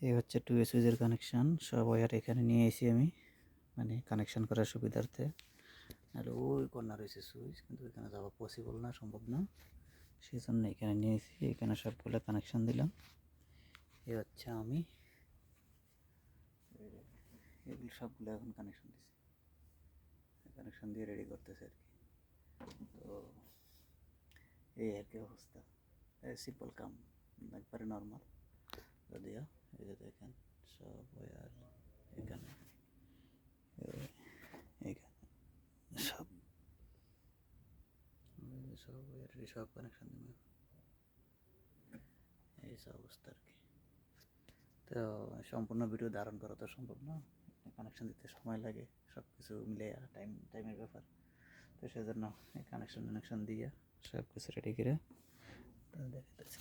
এই হচ্ছে টু সুইচের কানেকশান সব ওয়্যার এখানে নিয়ে এসি আমি মানে কানেকশান করার সুবিধার্থে। আর ওই কর্নার রয়েছে সুইচ, কিন্তু এখানে যাওয়া পসিবল না, সম্ভব না। সেই জন্য এখানে নিয়ে এসি, এখানে সবগুলো কানেকশান দিলাম। এ হচ্ছে আমি। এগুলো সবগুলো এখন কানেকশন দিছি। কানেকশন দিয়ে রেডি করতেছে আর কি। তো এই আর কি অবস্থা। সিম্পল কাম, একবারে নর্মাল যদিও এই যে দেখেন, সব ওয়ার এখানে। এখানে। সব। সব সব কানেকশন এই সব অবস্থা আর কি। তো সম্পূর্ণ ভিডিও ধারণ করা তো সম্ভব না। কানেকশন দিতে সময় লাগে সব কিছু মিলে টাইম টাইমের ব্যাপার। তো সেজন্য এই কানেকশন কানেকশন দিয়ে সব কিছু রেডি করে দেখাতেছি